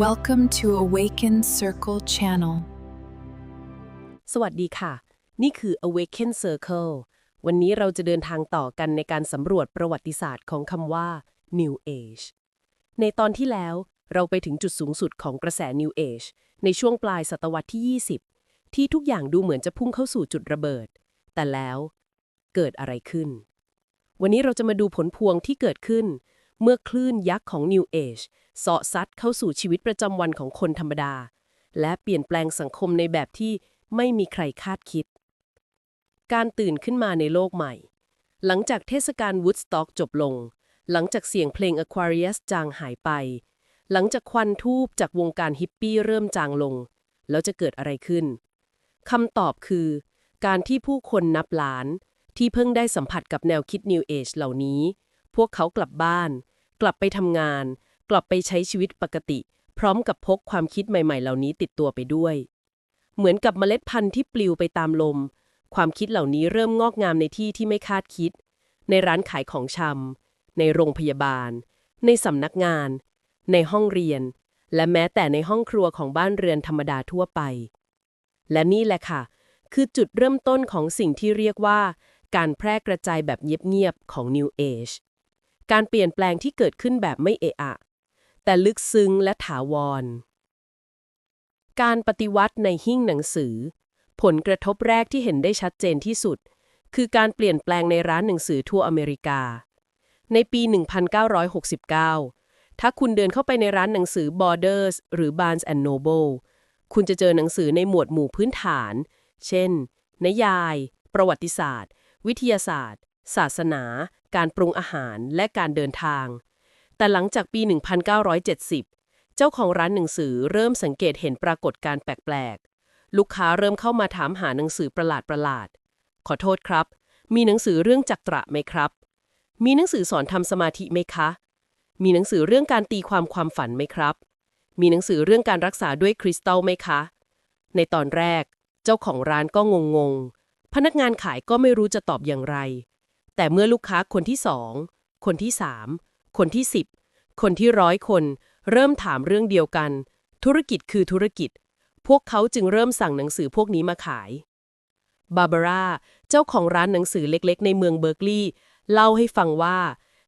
Welcome to Awaken Circle Channel. สวัสดีค่ะ นี่คือ Awaken Circle วันนี้เราจะเดินทางต่อกันในการสำรวจประวัติศาสตร์ของคำว่า New Age ในตอนที่แล้วเราไปถึงจุดสูงสุดของกระแส New Age ในช่วงปลายศตวรรษที่ 20 ที่ทุกอย่างดูเหมือนจะพุ่งเข้าสู่จุดระเบิด แต่แล้วเกิดอะไรขึ้น วันนี้เราจะมาดูผลพวงที่เกิดขึ้น เมื่อคลื่นยักษ์ของ New Age เสาะซัดเข้าสู่ชีวิตประจำวันของคนธรรมดา และเปลี่ยนแปลงสังคมในแบบที่ไม่มีใครคาดคิด การตื่นขึ้นมาในโลกใหม่ หลังจากเทศกาลวูดสต็อกจบลง หลังจากเสียงเพลง Aquarius จางหายไป หลังจากควันทูบจากวงการฮิปปี้เริ่มจางลง แล้วจะเกิดอะไรขึ้นคำตอบคือ การที่ผู้คนนับล้าน ที่เพิ่งได้สัมผัสกับแนวคิด New Age เหล่านี้ พวกเขากลับบ้าน กลับไปทำงาน กลับไปใช้ชีวิตปกติ พร้อมกับพกความคิดใหม่ๆ เหล่านี้ติดตัวไปด้วย เหมือนกับเมล็ดพันธุ์ที่ปลิวไปตามลม ความคิดเหล่านี้เริ่มงอกงามในที่ที่ไม่คาดคิด ในร้านขายของชำในโรงพยาบาล ในสำนักงาน ในห้องเรียน และแม้แต่ในห้องครัวของบ้านเรือนธรรมดาทั่วไป และนี่แหละค่ะ คือจุดเริ่มต้นของสิ่งที่เรียกว่าการแพร่กระจายแบบเงียบๆของ New Age การเปลี่ยนแปลงที่เกิดขึ้นแบบไม่เอะอะ แต่ลึกซึ้งและถาวร การปฏิวัติในหิ้งหนังสือ ผลกระทบแรกที่เห็นได้ชัดเจนที่สุด คือการเปลี่ยนแปลงในร้านหนังสือทั่วอเมริกา ในปี 1969 ถ้าคุณเดินเข้าไปในร้านหนังสือ Borders หรือ Barnes and Noble คุณจะเจอหนังสือในหมวดหมู่พื้นฐาน เช่น นิยาย ประวัติศาสตร์ วิทยาศาสตร์ ศาสนา การปรุงอาหารและการเดินทาง แต่หลังจากปี 1970 เจ้าของร้านหนังสือเริ่มสังเกตเห็นปรากฏการ์แปลกๆ ลูกค้าเริ่มเข้ามาถามหาหนังสือประหลาดๆขอโทษครับ มีหนังสือเรื่องจักระไหมครับ มีหนังสือสอนทำสมาธิไหมคะ มีหนังสือเรื่องการตีความความฝันไหมครับ มีหนังสือเรื่องการรักษาด้วยคริสตัลไหมคะ ในตอนแรก เจ้าของร้านก็งงๆพนักงานขายก็ไม่รู้จะตอบอย่างไร แต่เมื่อลูกค้าคนที่สองคนที่สามคนที่สิบคนที่ร้อยคน เริ่มถามเรื่องเดียวกัน ธุรกิจคือธุรกิจ พวกเขาจึงเริ่มสั่งหนังสือพวกนี้มาขายบาบาร่าเจ้าของร้านหนังสือเล็กๆ ในเมืองเบอร์กลีย์เล่าให้ฟังว่า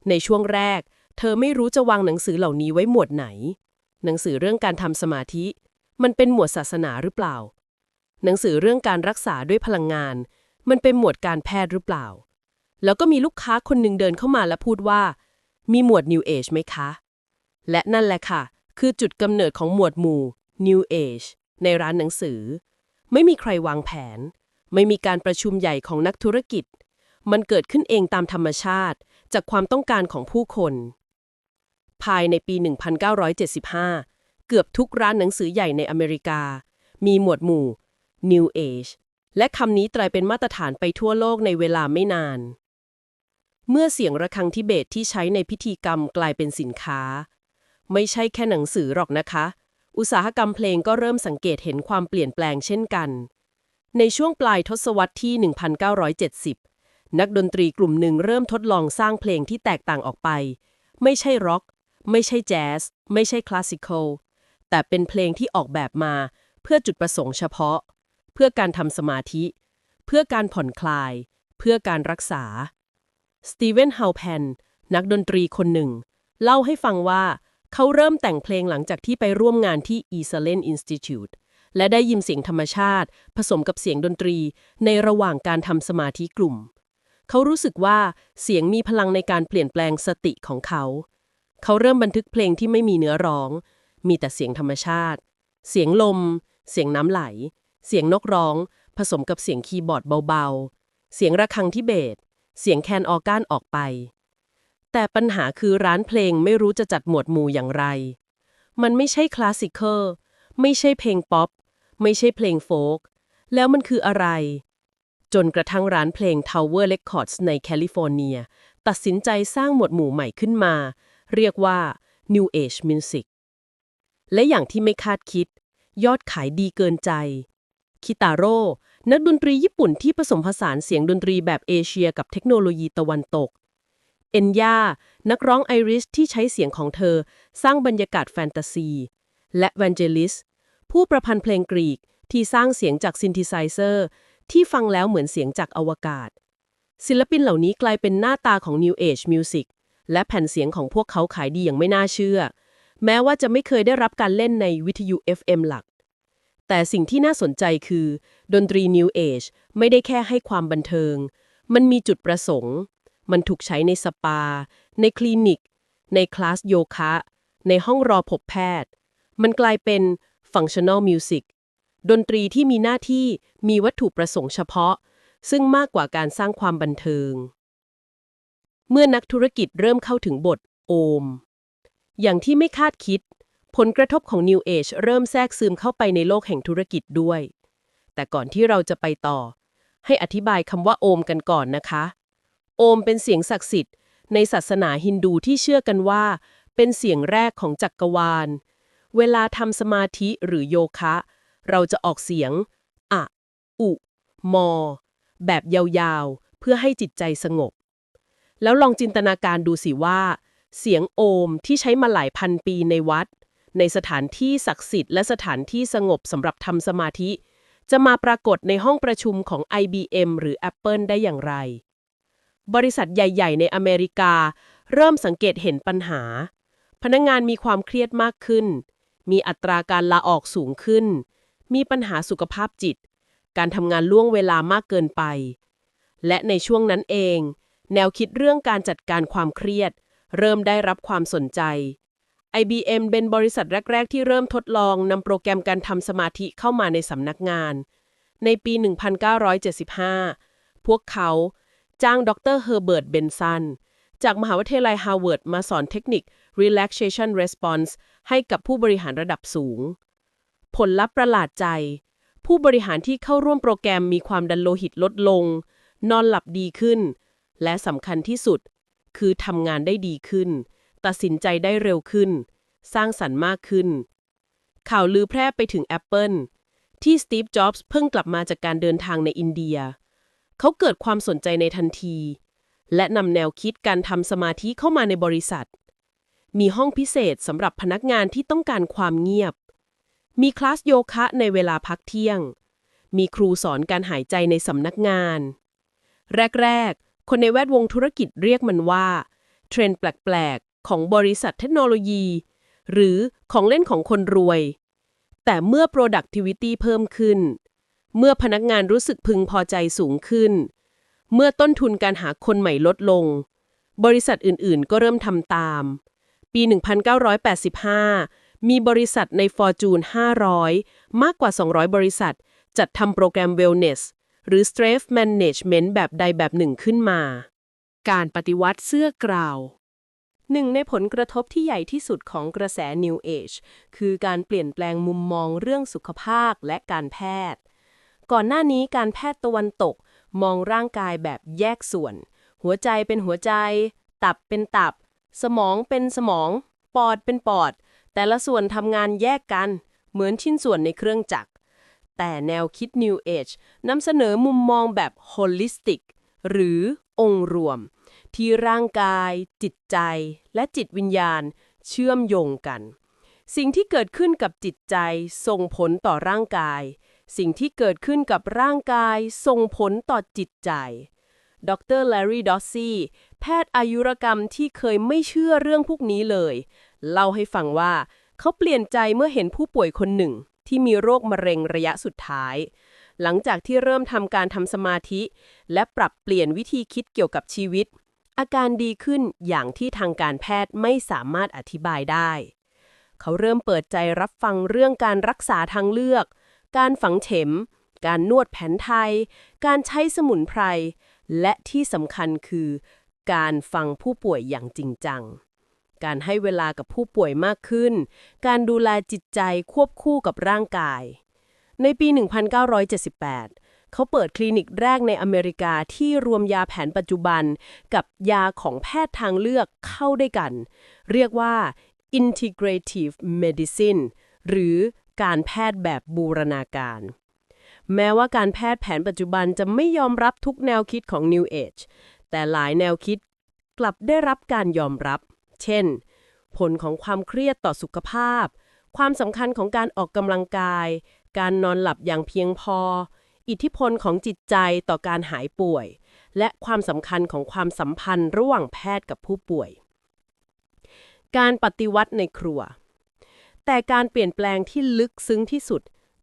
ในช่วงแรก เธอไม่รู้จะวางหนังสือเหล่านี้ไว้หมวดไหน หนังสือเรื่องการทำสมาธิ มันเป็นหมวดศาสนาหรือเปล่า หนังสือเรื่องการรักษาด้วยพลังงาน มันเป็นหมวดการแพทย์หรือเปล่า แล้วก็มีลูกค้าคนหนึ่งเดินเข้ามาและพูดว่า มีหมวด New Age ไหมคะ และนั่นแหละค่ะ คือจุดกำเนิดของหมวดหมู่ New Age ในร้านหนังสือ ไม่มีใครวางแผน ไม่มีการประชุมใหญ่ของนักธุรกิจ มันเกิดขึ้นเองตามธรรมชาติ จากความต้องการของผู้คน ภายในปี 1975 เกือบทุกร้านหนังสือใหญ่ในอเมริกา มีหมวดหมู่ New Age และคำนี้กลายเป็นมาตรฐานไปทั่วโลกในเวลาไม่นาน เมื่อเสียงระฆังทิเบตที่ใช้ในพิธีกรรมกลายเป็นสินค้า ไม่ใช่แค่หนังสือหรอกนะคะ อุตสาหกรรมเพลงก็เริ่มสังเกตเห็นความเปลี่ยนแปลงเช่นกัน ในช่วงปลายทศวรรษที่ 1970 นักดนตรีกลุ่มหนึ่งเริ่มทดลองสร้างเพลงที่แตกต่างออกไป ไม่ใช่ร็อก ไม่ใช่แจ๊ส ไม่ใช่คลาสสิคอล แต่เป็นเพลงที่ออกแบบมา เพื่อจุดประสงค์เฉพาะ เพื่อการทำสมาธิ เพื่อการผ่อนคลาย เพื่อการรักษา สตีเวนฮาวแพนนักดนตรีคนหนึ่ง เล่าให้ฟังว่า เขาเริ่มแต่งเพลงหลังจากที่ไปร่วมงานที่ e s a l e n Institute และได้ยินเสียงธรรมชาติ ผสมกับเสียงดนตรี ในระหว่างการทำสมาธิกลุ่ม เขารู้สึกว่าเสียงมีพลังในการเปลี่ยนแปลงสติของเขา เขาเริ่มบันทึกเพลงที่ไม่มีเนื้อร้อง มีแต่เสียงธรรมชาติ เสียงลม เสียงน้ำไหล เสียงนกร้อง ผสมกับเสียงคีย์บอร์ดเบาๆ เสียงระฆังทิเบต เสียงแคนออร์กานออกไป แต่ปัญหาคือร้านเพลงไม่รู้จะจัดหมวดหมู่อย่างไร มันไม่ใช่คลาสสิคอลไม่ใช่เพลงป๊อป ไม่ใช่เพลงโฟล์กแล้วมันคืออะไร จนกระทั่งร้านเพลง Tower Records ในแคลิฟอร์เนีย ตัดสินใจสร้างหมวดหมู่ใหม่ขึ้นมา เรียกว่า New Age Music และอย่างที่ไม่คาดคิด ยอดขายดีเกินใจ คิตาโร่ นักดนตรีญี่ปุ่นที่ผสมผสานเสียงดนตรีแบบเอเชียกับเทคโนโลยีตะวันตก เอนยา นักร้องไอริสที่ใช้เสียงของเธอสร้างบรรยากาศแฟนตาซี และ Vangelis ผู้ประพันธ์เพลงกรีกที่สร้างเสียงจากซินธิไซเซอร์ ที่ฟังแล้วเหมือนเสียงจากอวกาศ ศิลปินเหล่านี้กลายเป็นหน้าตาของ New Age Music และแผ่นเสียงของพวกเขาขายดีอย่างไม่น่าเชื่อ แม้ว่าจะไม่เคยได้รับการเล่นในวิทยุ FM หลัก แต่สิ่งที่น่าสนใจคือ ดนตรี New Age ไม่ได้แค่ให้ความบันเทิง มันมีจุดประสงค์ มันถูกใช้ในสปา ในคลินิก ในคลาสโยคะ ในห้องรอพบแพทย์ มันกลายเป็น functional music ดนตรีที่มีหน้าที่มีวัตถุประสงค์เฉพาะ ซึ่งมากกว่าการสร้างความบันเทิง เมื่อนักธุรกิจเริ่มเข้าถึงบทโอม อย่างที่ไม่คาดคิด ผลกระทบของ New Age เริ่มแทรกซึมเข้าไปในโลกแห่งธุรกิจด้วย แต่ก่อนที่เราจะไปต่อ ให้อธิบายคำว่าโอมกันก่อนนะคะ โอมเป็นเสียงศักดิ์สิทธิ์ ในศาสนาฮินดูที่เชื่อกันว่า เป็นเสียงแรกของจักรวาล เวลาทำสมาธิหรือโยคะ เราจะออกเสียง อะ อุ มอ แบบยาวๆ เพื่อให้จิตใจสงบ แล้วลองจินตนาการดูสิว่า เสียงโอมที่ใช้มาหลายพันปีในวัด ในสถานที่ศักดิ์สิทธิ์และสถานที่สงบสำหรับทำสมาธิ จะมาปรากฏในห้องประชุมของ IBM หรือ Apple ได้อย่างไร บริษัทใหญ่ ๆ ในอเมริกา เริ่มสังเกตเห็นปัญหา พนักงงานมีความเครียดมากขึ้น มีอัตราการลาออกสูงขึ้น มีปัญหาสุขภาพจิต การทำงานล่วงเวลามากเกินไป และในช่วงนั้นเอง แนวคิดเรื่องการจัดการความเครียด เริ่มได้รับความสนใจ IBM เป็นบริษัทแรก ๆ ที่เริ่มทดลองนำโปรแกรมการทำสมาธิเข้ามาในสำนักงาน ในปี 1975 พวกเขาจ้างดรเฮอร์เบิร์ต เบนซัน จากมหาวิทยาลัยฮาร์วาร์ดมาสอนเทคนิค relaxation response ให้กับผู้บริหารระดับสูง ผลลัพธ์ประหลาดใจ ผู้บริหารที่เข้าร่วมโปรแกรมมีความดันโลหิตลดลง นอนหลับดีขึ้น และสำคัญที่สุด คือทำงานได้ดีขึ้น ตัดสินใจได้เร็วขึ้น สร้างสรรค์มากขึ้น ข่าวลือแพร่ไปถึง Apple ที่สตีฟ จ็อบส์เพิ่งกลับมาจากการเดินทางในอินเดีย เขาเกิดความสนใจในทันที และนำแนวคิดการทำสมาธิเข้ามาในบริษัท มีห้องพิเศษสำหรับพนักงานที่ต้องการความเงียบ มีคลาสโยคะในเวลาพักเที่ยง มีครูสอนการหายใจในสำนักงาน แรก ๆ คนในแวดวงธุรกิจเรียกมันว่า เทรนด์แปลกๆ ของบริษัทเทคโนโลยี หรือของเล่นของคนรวย แต่เมื่อ productivity เพิ่มขึ้น เมื่อพนักงานรู้สึกพึงพอใจสูงขึ้น เมื่อต้นทุนการหาคนใหม่ลดลง บริษัทอื่นๆ ก็เริ่มทำตาม ปี 1985 มีบริษัทใน Fortune 500 มากกว่า 200 บริษัท จัดทำโปรแกรม Wellness หรือ Stress Management แบบใดแบบหนึ่งขึ้นมา การปฏิวัติเสื้อกราว หนึ่งในผลกระทบที่ใหญ่ที่สุดของกระแส New Age คือการเปลี่ยนแปลงมุมมองเรื่องสุขภาพและการแพทย์ ก่อนหน้านี้การแพทย์ตะวันตก มองร่างกายแบบแยกส่วน หัวใจเป็นหัวใจ ตับเป็นตับ สมองเป็นสมอง ปอดเป็นปอด แต่ละส่วนทำงานแยกกัน เหมือนชิ้นส่วนในเครื่องจักร แต่แนวคิด New Age นำเสนอมุมมองแบบ holistic หรือองค์รวม ที่ร่างกาย จิตใจ และจิตวิญญาณ เชื่อมโยงกัน สิ่งที่เกิดขึ้นกับจิตใจส่งผลต่อร่างกาย สิ่งที่เกิดขึ้นกับร่างกายส่งผลต่อจิตใจ ดรแลรี่ดอสซี่แพทย์อายุรกรรมที่เคยไม่เชื่อเรื่องพวกนี้เลย เล่าให้ฟังว่าเขาเปลี่ยนใจเมื่อเห็นผู้ป่วยคนหนึ่ง ที่มีโรคมะเร็งระยะสุดท้าย หลังจากที่เริ่มทำการทำสมาธิ และปรับเปลี่ยนวิธีคิดเกี่ยวกับชีวิต อาการดีขึ้นอย่างที่ทางการแพทย์ไม่สามารถอธิบายได้ เขาเริ่มเปิดใจรับฟังเรื่องการรักษาทางเลือก การฝังเข็ม การนวดแผนไทย การใช้สมุนไพร และที่สำคัญคือ การฟังผู้ป่วยอย่างจริงจัง การให้เวลากับผู้ป่วยมากขึ้น การดูแลจิตใจควบคู่กับร่างกาย ในปี 1978 เขาเปิดคลินิกแรกในอเมริกาที่รวมยาแผนปัจจุบัน กับยาของแพทย์ทางเลือกเข้าด้วยกัน เรียกว่า integrative medicine หรือการแพทย์แบบบูรณาการ แม้ว่าการแพทย์แผนปัจจุบันจะไม่ยอมรับทุกแนวคิดของ New Age แต่หลายแนวคิดกลับได้รับการยอมรับ เช่น ผลของความเครียดต่อสุขภาพ ความสำคัญของการออกกำลังกาย การนอนหลับอย่างเพียงพอ อิทธิพลของจิตใจต่อการหายป่วย และความสำคัญของความสัมพันธ์ระหว่างแพทย์กับผู้ป่วย การปฏิวัติในครัว แต่การเปลี่ยนแปลงที่ลึกซึ้งที่สุด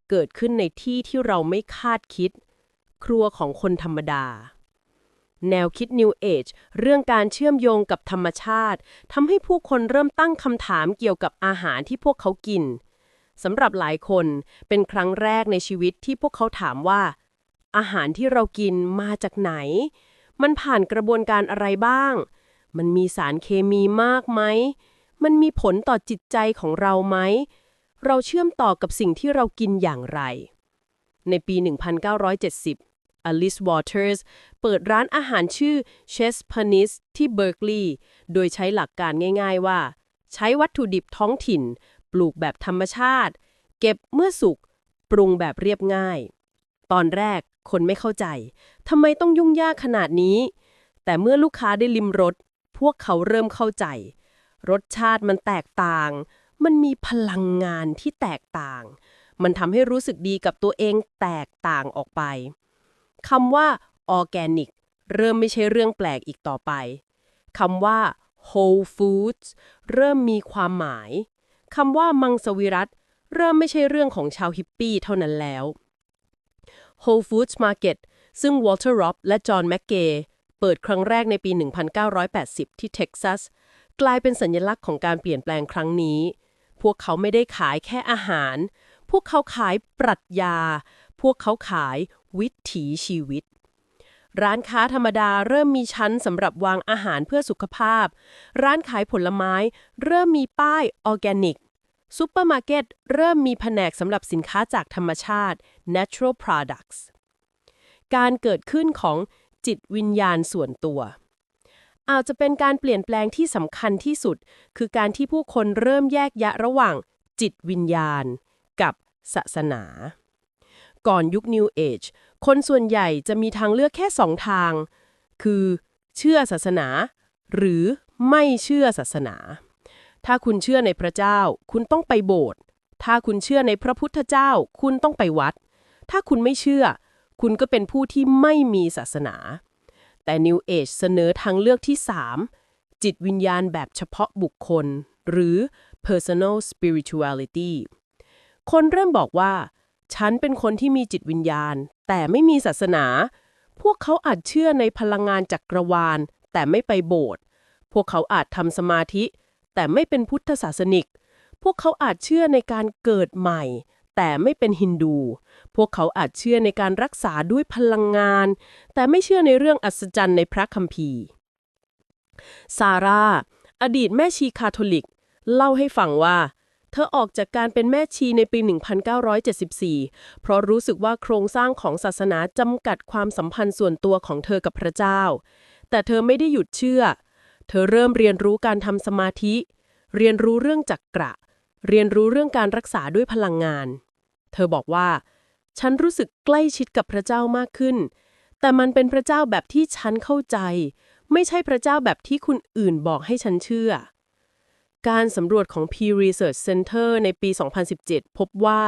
เกิดขึ้นในที่ที่เราไม่คาดคิด ครัวของคนธรรมดา แนวคิด New Age เรื่องการเชื่อมโยงกับธรรมชาติทำให้ผู้คนเริ่มตั้งคำถามเกี่ยวกับอาหารที่พวกเขากิน สำหรับหลายคนเป็นครั้งแรกในชีวิตที่พวกเขาถามว่า อาหารที่เรากินมาจากไหน มันผ่านกระบวนการอะไรบ้าง มันมีสารเคมีมากไหม มันมีผลต่อจิตใจของเราไหม เราเชื่อมต่อกับสิ่งที่เรากินอย่างไร ในปี 1970 อลิสวอเตอร์สเปิดร้านอาหารชื่อ c h e s p a n i s ที่เบ r ร์กลีย์ โดยใช้หลักการง่าย ๆว่า ใช้วัตถุดิบท้องถิ่น ปลูกแบบธรรมชาติ เก็บเมื่อสุก ปรุงแบบเรียบง่าย ตอนแรกคนไม่เข้าใจทำไมต้องยุ่งยากขนาดนี้ แต่เมื่อลูกค้าได้ลิมรสพวกเขาเริ่มเข้าใจ รสชาติมันแตกต่าง มันมีพลังงานที่แตกต่าง มันทำให้รู้สึกดีกับตัวเองแตกต่างออกไปคำว่าออร์แกนิกเริ่มไม่ใช่เรื่องแปลกอีกต่อไปคำว่า whole foods เริ่มมีความหมาย คำว่ามังสวิรัตเริ่มไม่ใช่เรื่องของชาวฮิปปี้เท่านั้นแล้ว Whole Foods Market ซึ่ง Walter Robb และ John McKay เปิดครั้งแรกในปี 1980 ที่เท็กซัส กลายเป็นสัญลักษณ์ของการเปลี่ยนแปลงครั้งนี้ พวกเขาไม่ได้ขายแค่อาหาร พวกเขาขายปรัชญา พวกเขาขายวิถีชีวิต ร้านค้าธรรมดาเริ่มมีชั้นสำหรับวางอาหารเพื่อสุขภาพ ร้านขายผลไม้ เริ่มมีป้ายออร์แกนิกซูเปอร์มาร์เก็ตเริ่มมีแผนกสำหรับสินค้าจากธรรมชาติ natural products การเกิดขึ้นของจิตวิญญาณส่วนตัว อาจจะเป็นการเปลี่ยนแปลงที่สำคัญที่สุด คือการที่ผู้คนเริ่มแยกแยะระหว่างจิตวิญญาณกับศาสนา ก่อนยุค New Age คนส่วนใหญ่จะมีทางเลือกแค่สองทาง คือเชื่อศาสนา หรือไม่เชื่อศาสนา ถ้าคุณเชื่อในพระเจ้า คุณต้องไปโบสถ์ ถ้าคุณเชื่อในพระพุทธเจ้า คุณต้องไปวัด ถ้าคุณไม่เชื่อ คุณก็เป็นผู้ที่ไม่มีศาสนา แต่ New Age เสนอทางเลือกที่ 3 จิตวิญญาณแบบเฉพาะบุคคล หรือ personal spirituality คนเริ่มบอกว่า ฉันเป็นคนที่มีจิตวิญญาณ แต่ไม่มีศาสนา พวกเขาอาจเชื่อในพลังงานจักรวาล แต่ไม่ไปโบสถ์พวกเขาอาจทำสมาธิ แต่ไม่เป็นพุทธศาสนิก พวกเขาอาจเชื่อในการเกิดใหม่ แต่ไม่เป็นฮินดู พวกเขาอาจเชื่อในการรักษาด้วยพลังงาน แต่ไม่เชื่อในเรื่องอัศจรรย์ในพระคัมภีร์ ซาร่า อดีตแม่ชีคาทอลิก เล่าให้ฟังว่า เธอออกจากการเป็นแม่ชีในปี 1974 เพราะรู้สึกว่าโครงสร้างของศาสนาจำกัดความสัมพันธ์ส่วนตัวของเธอกับพระเจ้า แต่เธอไม่ได้หยุดเชื่อ เธอเริ่มเรียนรู้การทำสมาธิ เรียนรู้เรื่องจักระ เรียนรู้เรื่องการรักษาด้วยพลังงาน เธอบอกว่า ฉันรู้สึกใกล้ชิดกับพระเจ้ามากขึ้น แต่มันเป็นพระเจ้าแบบที่ฉันเข้าใจ ไม่ใช่พระเจ้าแบบที่คุณอื่นบอกให้ฉันเชื่อ การสำรวจของ Pew Research Center ในปี 2017 พบว่า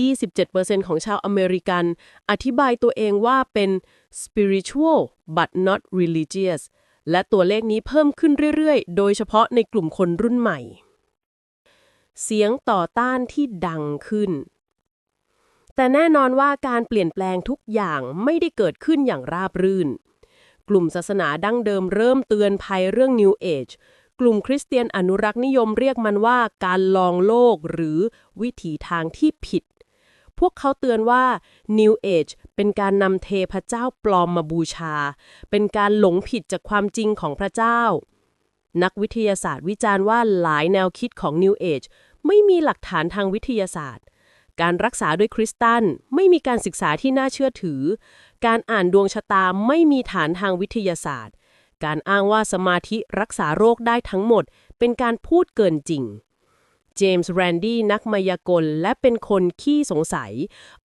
27%ของชาวอเมริกัน อธิบายตัวเองว่าเป็น spiritual but not religious และตัวเลขนี้เพิ่มขึ้นเรื่อยๆ โดยเฉพาะในกลุ่มคนรุ่นใหม่ เสียงต่อต้านที่ดังขึ้น แต่แน่นอนว่าการเปลี่ยนแปลงทุกอย่างไม่ได้เกิดขึ้นอย่างราบรื่น กลุ่มศาสนาดั้งเดิมเริ่มเตือนภัยเรื่อง New Age กลุ่มคริสเตียนอนุรักษ์นิยมเรียกมันว่าการลองโลกหรือวิถีทางที่ผิด พวกเขาเตือนว่า New Age เป็นการนำเทพเจ้าปลอมมาบูชา เป็นการหลงผิดจากความจริงของพระเจ้า นักวิทยาศาสตร์วิจารณ์ว่าหลายแนวคิดของ New Age ไม่มีหลักฐานทางวิทยาศาสตร์ การรักษาด้วยคริสตัลไม่มีการศึกษาที่น่าเชื่อถือ การอ่านดวงชะตาไม่มีฐานทางวิทยาศาสตร์ การอ้างว่าสมาธิรักษาโรคได้ทั้งหมด เป็นการพูดเกินจริง เจมส์แรนดี้นักมายากลและเป็นคนขี้สงสัย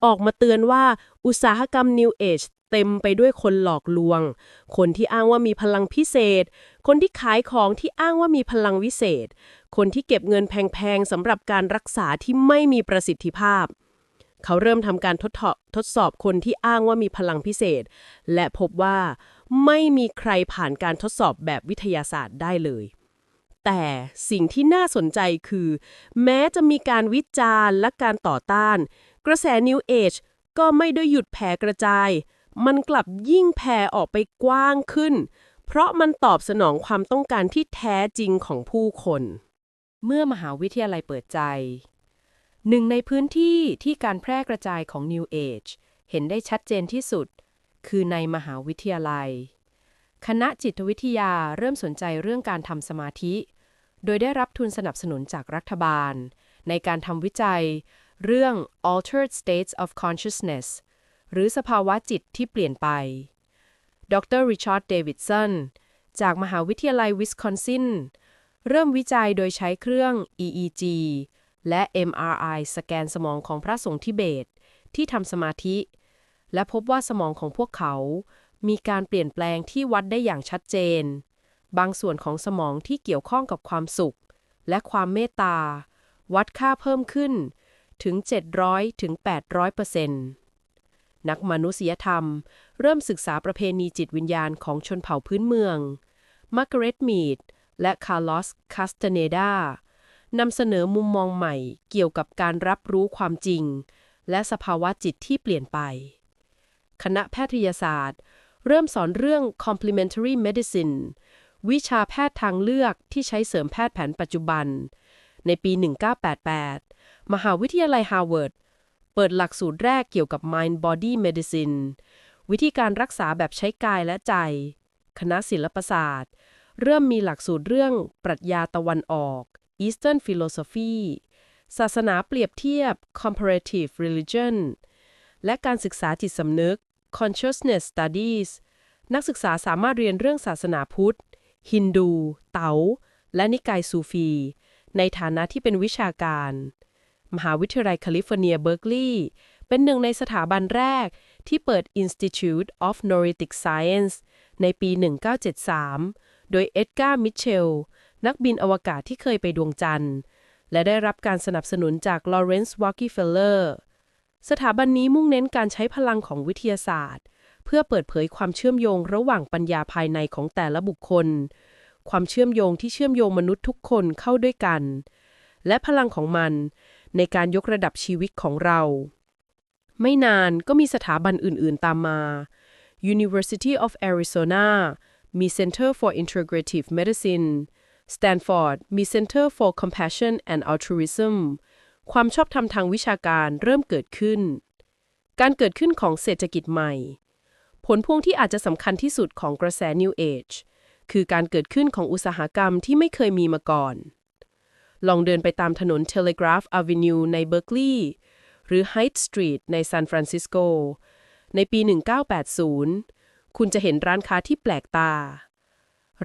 ออกมาเตือนว่าอุตสาหกรรม New Age เต็มไปด้วยคนหลอกลวง คนที่อ้างว่ามีพลังพิเศษ คนที่ขายของที่อ้างว่ามีพลังวิเศษ คนที่เก็บเงินแพงๆสำหรับการรักษาที่ไม่มีประสิทธิภาพ เขาเริ่มทำการทดทดสอบคนที่อ้างว่ามีพลังพิเศษ และพบว่า ไม่มีใครผ่านการทดสอบแบบวิทยาศาสตร์ได้เลย แต่สิ่งที่น่าสนใจคือ แม้จะมีการวิจารณ์และการต่อต้าน กระแส New Age ก็ไม่ได้หยุดแผ่กระจาย มันกลับยิ่งแผ่ออกไปกว้างขึ้น เพราะมันตอบสนองความต้องการที่แท้จริงของผู้คน เมื่อมหาวิทยาลัยเปิดใจ หนึ่งในพื้นที่ที่การแพร่กระจายของ New Age เห็นได้ชัดเจนที่สุด คือในมหาวิทยาลัย คณะจิตวิทยาเริ่มสนใจเรื่องการทำสมาธิ โดยได้รับทุนสนับสนุนจากรัฐบาล ในการทำวิจัย เรื่อง altered states of consciousness หรือสภาวะจิตที่เปลี่ยนไป ดรริชาร์ดเดวิดสันจากมหาวิทยาลัยวิสคอนซินเริ่มวิจัยโดยใช้เครื่อง EEG และ MRI สแกนสมองของพระสงฆ์ทิเบต ที่ทำสมาธิ และพบว่าสมองของพวกเขา มีการเปลี่ยนแปลงที่วัดได้อย่างชัดเจน บางส่วนของสมองที่เกี่ยวข้องกับความสุข และความเมตตา วัดค่าเพิ่มขึ้นถึง 700ถึง800เปอร์เซ็นต์นักมนุษยธรรม เริ่มศึกษาประเพณีจิตวิญญาณของชนเผ่าพื้นเมืองมาร์กาเร็ตมีดและคาร์ลอสคาสเตเนดานำเสนอมุมมองใหม่เกี่ยวกับการรับรู้ความจริง และสภาวะจิตที่เปลี่ยนไป คณะแพทยศาสตร์ เริ่มสอนเรื่อง complementary medicine วิชาแพทย์ทางเลือกที่ใช้เสริมแพทย์แผนปัจจุบัน ในปี 1988 มหาวิทยาลัยฮาร์วาร์ดเปิดหลักสูตรแรกเกี่ยวกับ mind body medicine วิธีการรักษาแบบใช้กายและใจ คณะศิลปศาสตร์ เริ่มมีหลักสูตรเรื่องปรัชญาตะวันออก Eastern Philosophy ศาสนาเปรียบเทียบ Comparative Religion และการศึกษาจิตสำนึก Consciousness Studies นักศึกษาสามารถเรียนเรื่องศาสนาพุทธ ฮินดู เต๋า และนิกายซูฟี ในฐานะที่เป็นวิชาการ มหาวิทยาลัยแคลิฟอร์เนียเบิร์กลีย์เป็นหนึ่งในสถาบันแรกที่เปิด Institute of Noetic Science ในปี 1973 โดยเอ็ดการ์ มิเชล นักบินอวกาศที่เคยไปดวงจันทร์ และได้รับการสนับสนุนจากลอเรนซ์วอ k กี้เฟลเลอร์ สถาบันนี้มุ่งเน้นการใช้พลังของวิทยาศาสตร์ เพื่อเปิดเผยความเชื่อมโยงระหว่างปัญญาภายในของแต่ละบุคคล ความเชื่อมโยงที่เชื่อมโยงมนุษย์ทุกคนเข้าด้วยกัน และพลังของมัน ในการยกระดับชีวิตของเรา ไม่นานก็มีสถาบันอื่น ๆ ตามมา University of Arizona มี Center for Integrative Medicine Stanford มี Center for Compassion and Altruism ความชอบธรรมทางวิชาการเริ่มเกิดขึ้น การเกิดขึ้นของเศรษฐกิจใหม่ ผลพวงที่อาจจะสำคัญที่สุดของกระแส New Age คือการเกิดขึ้นของอุตสาหกรรมที่ไม่เคยมีมาก่อน ลองเดินไปตามถนน Telegraph Avenue ในเบอร์กลีย์หรือ Hyde Street ในซานฟรานซิสโก ในปี 1980 คุณจะเห็นร้านค้าที่แปลกตา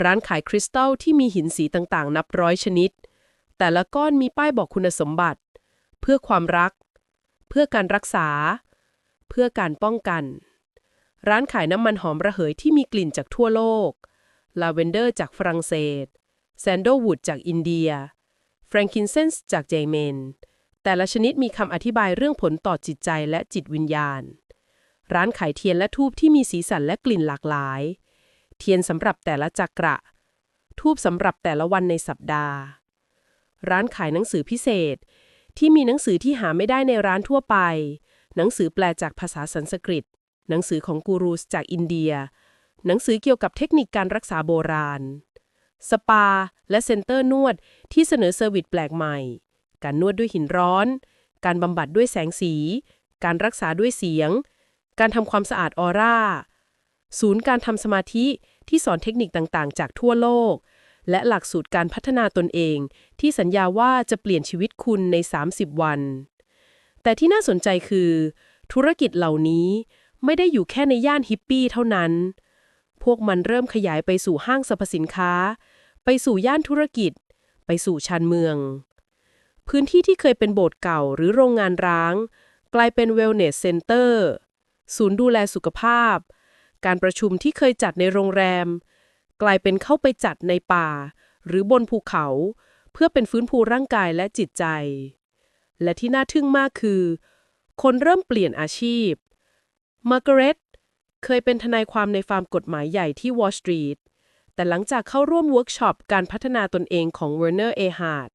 ร้านขายคริสตัลที่มีหินสีต่างๆ นับร้อยชนิด แต่ละก้อนมีป้ายบอกคุณสมบัติ เพื่อความรัก เพื่อการรักษา เพื่อการป้องกัน ร้านขายน้ำมันหอมระเหยที่มีกลิ่นจากทั่วโลก ลาเวนเดอร์จากฝรั่งเศส แซนโดวูดจากอินเดีย แฟรงกินเซนส์จากเยเมน แต่ละชนิดมีคำอธิบายเรื่องผลต่อจิตใจและจิตวิญญาณ ร้านขายเทียนและทูบที่มีสีสันและกลิ่นหลากหลาย เทียนสำหรับแต่ละจักระ ทูบสำหรับแต่ละวันในสัปดาห์ ร้านขายหนังสือพิเศษ ที่มีหนังสือที่หาไม่ได้ในร้านทั่วไป หนังสือแปลจากภาษาสันสกฤต หนังสือของกูรูสจากอินเดีย หนังสือเกี่ยวกับเทคนิคการรักษาโบราณ สปา และเซ็นเตอร์นวดที่เสนอเซอร์วิสแปลกใหม่ การนวดด้วยหินร้อน การบำบัดด้วยแสงสี การรักษาด้วยเสียง การทำความสะอาดออร่า ศูนย์การทำสมาธิที่สอนเทคนิคต่างๆ จากทั่วโลก และหลักสูตรการพัฒนาตนเอง ที่สัญญาว่าจะเปลี่ยนชีวิตคุณใน 30 วัน แต่ที่น่าสนใจคือ ธุรกิจเหล่านี้ไม่ได้อยู่แค่ในย่านฮิปปี้เท่านั้น พวกมันเริ่มขยายไปสู่ห้างสรรพสินค้า ไปสู่ย่านธุรกิจ ไปสู่ชานเมือง พื้นที่ที่เคยเป็นโบสถ์เก่าหรือโรงงานร้าง กลายเป็นเวลเนสเซ็นเตอร์ศูนย์ดูแลสุขภาพ การประชุมที่เคยจัดในโรงแรม กลายเป็นเข้าไปจัดในป่า หรือบนภูเขา เพื่อเป็นฟื้นฟูร่างกายและจิตใจ และที่น่าทึ่งมากคือ คนเริ่มเปลี่ยนอาชีพ มาร์กาเร็ตเคยเป็นทนายความในฟาร์มกฎหมายใหญ่ที่วอลล์สตรีท แต่หลังจากเข้าร่วมเวิร์กช็อปการพัฒนาตนเองของเวอร์เนอร์เอฮาร์ด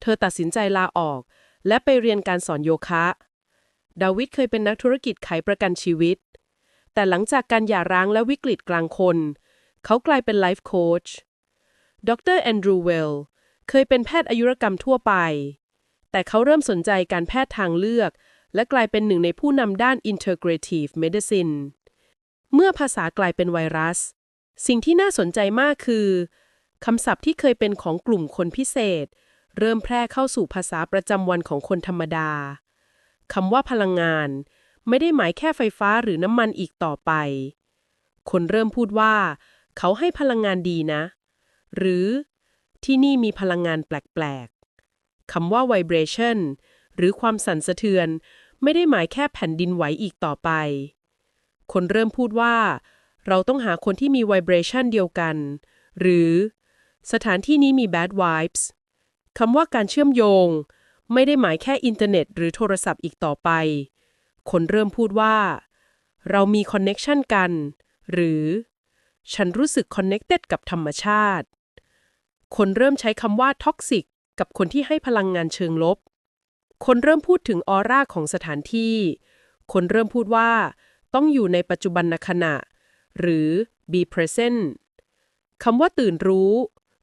เธอตัดสินใจลาออก และไปเรียนการสอนโยคะ ดาวิดเคยเป็นนักธุรกิจขายประกันชีวิต แต่หลังจากการหย่าร้างและวิกฤตกลางคน เขากลายเป็นไลฟ์โค้ชดรแอนดรูว์เวลเคยเป็นแพทย์อายุรกรรมทั่วไป แต่เขาเริ่มสนใจการแพทย์ทางเลือก และกลายเป็นหนึ่งในผู้นำด้าน Integrative Medicine เมื่อภาษากลายเป็นไวรัส สิ่งที่น่าสนใจมากคือคำศัพท์ที่เคยเป็นของกลุ่มคนพิเศษ เริ่มแพร่เข้าสู่ภาษาประจำวันของคนธรรมดาคำว่าพลังงาน ไม่ได้หมายแค่ไฟฟ้าหรือน้ำมันอีกต่อไป คนเริ่มพูดว่า เขาให้พลังงานดีนะ หรือที่นี่มีพลังงานแปลกๆคำว่า vibration หรือความสั่นสะเทือน ไม่ได้หมายแค่แผ่นดินไหวอีกต่อไป คนเริ่มพูดว่า เราต้องหาคนที่มี vibration เดียวกัน หรือสถานที่นี้มี bad vibes คำว่าการเชื่อมโยง ไม่ได้หมายแค่อินเทอร์เน็ต หรือโทรศัพท์อีกต่อไป คนเริ่มพูดว่า เรามี connection กัน หรือ ฉันรู้สึก connected กับธรรมชาติ คนเริ่มใช้คำว่า toxic กับคนที่ให้พลังงานเชิงลบ คนเริ่มพูดถึงออร่าของสถานที่ คนเริ่มพูดว่า ต้องอยู่ในปัจจุบันขณะ หรือ be present คำว่าตื่นรู้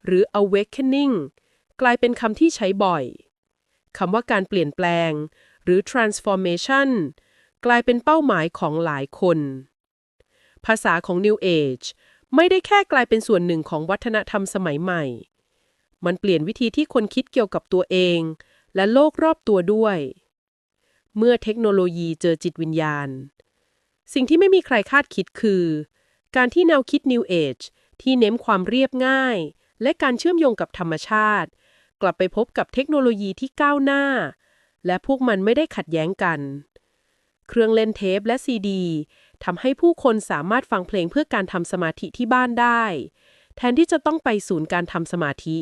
หรือ awakening กลายเป็นคำที่ใช้บ่อยคำว่าการเปลี่ยนแปลง หรือ transformation กลายเป็นเป้าหมายของหลายคน ภาษาของ New Age ไม่ได้แค่กลายเป็นส่วนหนึ่งของวัฒนธรรมสมัยใหม่ มันเปลี่ยนวิธีที่คนคิดเกี่ยวกับตัวเอง และโลกรอบตัวด้วย เมื่อเทคโนโลยีเจอจิตวิญญาณ สิ่งที่ไม่มีใครคาดคิดคือ การที่แนวคิด New Age ที่เน้นความเรียบง่าย และการเชื่อมโยงกับธรรมชาติ กลับไปพบกับเทคโนโลยีที่ก้าวหน้า และพวกมันไม่ได้ขัดแย้งกัน เครื่องเล่นเทปและซีดี ทำให้ผู้คนสามารถฟังเพลงเพื่อการทำสมาธิที่บ้านได้ แทนที่จะต้องไปศูนย์การทำสมาธิ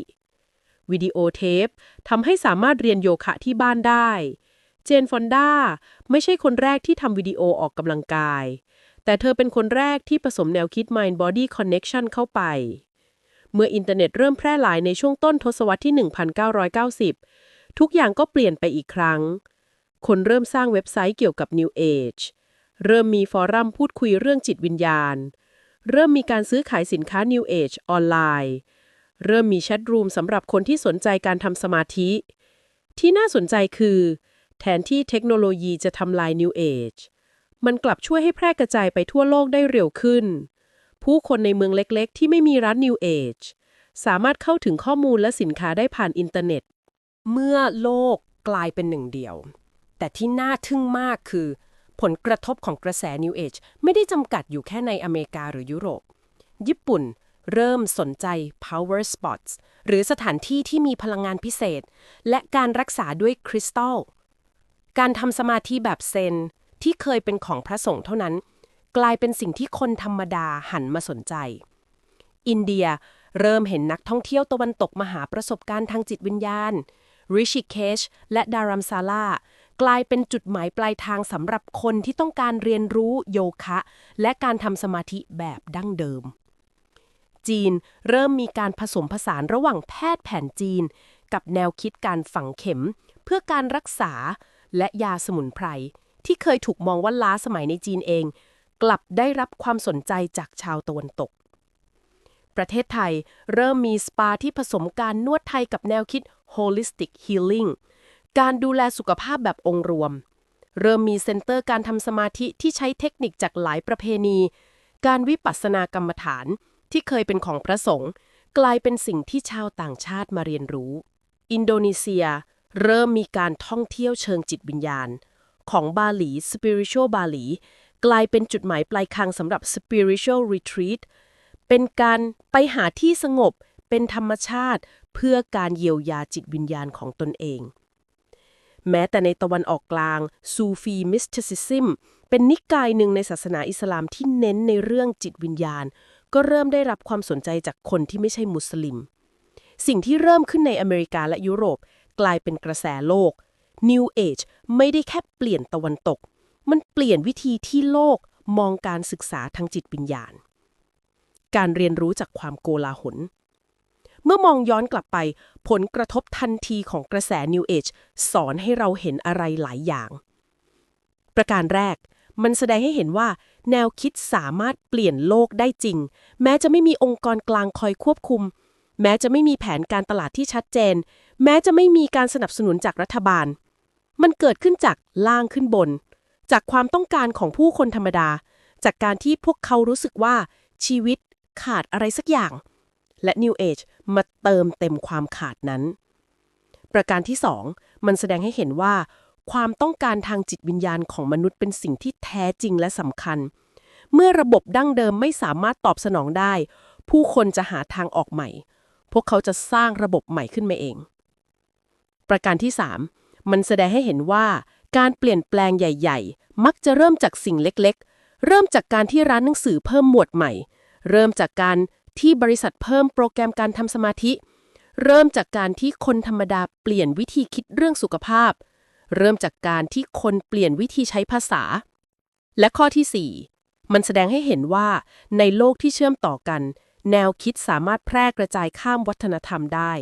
วิดีโอเทปทำให้สามารถเรียนโยคะที่บ้านได้ เจนฟอนด้าไม่ใช่คนแรกที่ทำวิดีโอออกกำลังกาย แต่เธอเป็นคนแรกที่ผสมแนวคิด Mind Body Connection เข้าไป เมื่ออินเทอร์เน็ตเริ่มแพร่หลายในช่วงต้นทศวรรษที่ 1990 ทุกอย่างก็เปลี่ยนไปอีกครั้ง คนเริ่มสร้างเว็บไซต์เกี่ยวกับ New Age เริ่มมีฟอรัมพูดคุยเรื่องจิตวิญญาณ เริ่มมีการซื้อขายสินค้า New Age ออนไลน์ เริ่มมีแชทรูมสำหรับคนที่สนใจการทำสมาธิ ที่น่าสนใจคือ แทนที่เทคโนโลยีจะทำลาย New Age มันกลับช่วยให้แพร่กระจายไปทั่วโลกได้เร็วขึ้น ผู้คนในเมืองเล็กๆ ที่ไม่มีร้าน New Age สามารถเข้าถึงข้อมูลและสินค้าได้ผ่านอินเทอร์เน็ต เมื่อโลกกลายเป็นหนึ่งเดียว แต่ที่น่าทึ่งมากคือ ผลกระทบของกระแส New Age ไม่ได้จำกัดอยู่แค่ในอเมริกาหรือยุโรป ญี่ปุ่นเริ่มสนใจ power spots หรือสถานที่ที่มีพลังงานพิเศษ และการรักษาด้วยคริสตัล การทำสมาธิแบบเซน ที่เคยเป็นของพระสงฆ์เท่านั้น กลายเป็นสิ่งที่คนธรรมดาหันมาสนใจ อินเดียเริ่มเห็นนักท่องเที่ยวตะวันตกมาหาประสบการณ์ทางจิตวิญญาณ ริชิเคชและดารัมซาลา กลายเป็นจุดหมายปลายทางสำหรับคนที่ต้องการเรียนรู้โยคะ และการทำสมาธิแบบดั้งเดิม จีนเริ่มมีการผสมผสานระหว่างแพทย์แผนจีน กับแนวคิดการฝังเข็ม เพื่อการรักษาและยาสมุนไพรที่เคยถูกมองว่าล้าสมัยในจีนเอง กลับได้รับความสนใจจากชาวตะวันตก ประเทศไทยเริ่มมีสปาที่ผสมการนวดไทยกับแนวคิด holistic healing การดูแลสุขภาพแบบองค์รวม เริ่มมีเซ็นเตอร์การทำสมาธิที่ใช้เทคนิคจากหลายประเพณี การวิปัสสนากรรมฐานที่เคยเป็นของพระสงฆ์กลายเป็นสิ่งที่ชาวต่างชาติมาเรียนรู้ อินโดนีเซีย เริ่มมีการท่องเที่ยวเชิงจิตวิญญาณ ของบาหลี Spiritual บาหลี กลายเป็นจุดหมายปลายทางสำหรับ Spiritual Retreat เป็นการไปหาที่สงบเป็นธรรมชาติเพื่อการเยียวยาจิตวิญญาณของตนเอง แม้แต่ในตะวันออกกลาง ซูฟีมิสติซิซึมเป็นนิกายหนึ่งในศาสนาอิสลามที่เน้นในเรื่องจิตวิญญาณ ก็เริ่มได้รับความสนใจจากคนที่ไม่ใช่มุสลิม สิ่งที่เริ่มขึ้นในอเมริกาและยุโรปกลายเป็นกระแสโลก New Age ไม่ได้แค่เปลี่ยนตะวันตก มันเปลี่ยนวิธีที่โลกมองการศึกษาทางจิตวิญญาณ การเรียนรู้จากความโกลาหล เมื่อมองย้อนกลับไป ผลกระทบทันทีของกระแส New Age สอนให้เราเห็นอะไรหลายอย่าง ประการแรก มันแสดงให้เห็นว่า แนวคิดสามารถเปลี่ยนโลกได้จริง แม้จะไม่มีองค์กรกลางคอยควบคุม แม้จะไม่มีแผนการตลาดที่ชัดเจน แม้จะไม่มีการสนับสนุนจากรัฐบาล มันเกิดขึ้นจากล่างขึ้นบน จากความต้องการของผู้คนธรรมดา จากการที่พวกเขารู้สึกว่าชีวิตขาดอะไรสักอย่าง และ New Age มาเติมเต็มความขาดนั้น ประการที่ 2 มันแสดงให้เห็นว่า ความต้องการทางจิตวิญญาณของมนุษย์เป็นสิ่งที่แท้จริงและสำคัญ เมื่อระบบดั้งเดิมไม่สามารถตอบสนองได้ ผู้คนจะหาทางออกใหม่ พวกเขาจะสร้างระบบใหม่ขึ้นมาเอง ประการที่ 3 มันแสดงให้เห็นว่า การเปลี่ยนแปลงใหญ่ ๆ มักจะเริ่มจากสิ่งเล็ก ๆ เริ่มจากการที่ร้านหนังสือเพิ่มหมวดใหม่ เริ่มจากการ ที่บริษัทเพิ่มโปรแกรมการทำสมาธิ เริ่มจากการที่คนธรรมดาเปลี่ยนวิธีคิดเรื่องสุขภาพ เริ่มจากการที่คนเปลี่ยนวิธีใช้ภาษา และข้อที่ 4 มันแสดงให้เห็นว่า ในโลกที่เชื่อมต่อกัน แนวคิดสามารถแพร่กระจายข้ามวัฒนธรรมได้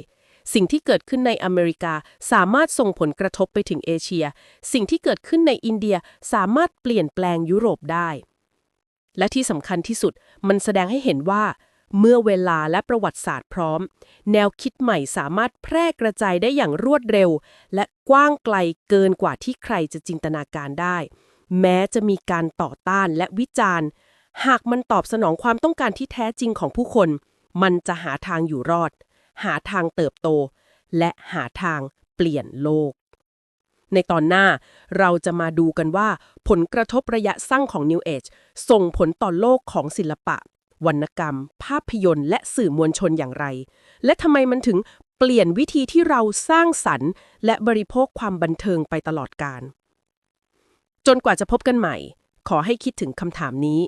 สิ่งที่เกิดขึ้นในอเมริกาสามารถส่งผลกระทบไปถึงเอเชีย สิ่งที่เกิดขึ้นในอินเดียสามารถเปลี่ยนแปลงยุโรปได้ และที่สำคัญที่สุดมันแสดงให้เห็นว่า เมื่อเวลาและประวัติศาสตร์พร้อม แนวคิดใหม่สามารถแพร่กระจายได้อย่างรวดเร็ว และกว้างไกลเกินกว่าที่ใครจะจินตนาการได้ แม้จะมีการต่อต้านและวิจารณ์ หากมันตอบสนองความต้องการที่แท้จริงของผู้คน มันจะหาทางอยู่รอด หาทางเติบโต และหาทางเปลี่ยนโลก ในตอนหน้าเราจะมาดูกันว่า ผลกระทบระยะสั้นของ New Age ส่งผลต่อโลกของศิลปะ วรรณกรรม ภาพยนตร์ และสื่อมวลชนอย่างไร และทำไมมันถึงเปลี่ยนวิธีที่เราสร้างสรรค์ และบริโภคความบันเทิงไปตลอดกาลจนกว่าจะพบกันใหม่ ขอให้คิดถึงคำถามนี้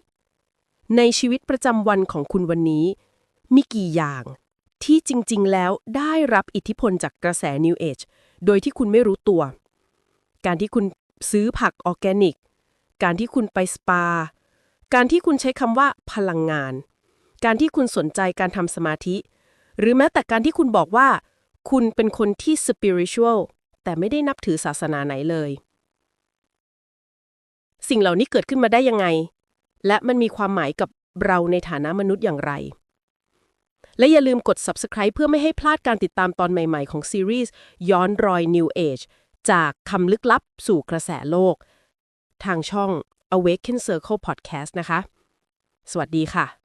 ในชีวิตประจำวันของคุณวันนี้ มีกี่อย่างที่จริง ๆ แล้วได้รับอิทธิพลจากกระแส New Age โดยที่คุณไม่รู้ตัว การที่คุณซื้อผักออร์แกนิก การที่คุณไปสปา การที่คุณใช้คำว่าพลังงาน การที่คุณสนใจการทำสมาธิ หรือแม้แต่การที่คุณบอกว่า คุณเป็นคนที่ spiritual แต่ไม่ได้นับถือศาสนาไหนเลย สิ่งเหล่านี้เกิดขึ้นมาได้ยังไง และมันมีความหมายกับเราในฐานะมนุษย์อย่างไร และอย่าลืมกด subscribe เพื่อไม่ให้พลาดการติดตามตอนใหม่ๆ ของซีรีส์ย้อนรอย New Age จากคำลึกลับสู่กระแสโลก ทางช่อง Awaken Circle Podcast นะคะ สวัสดีค่ะ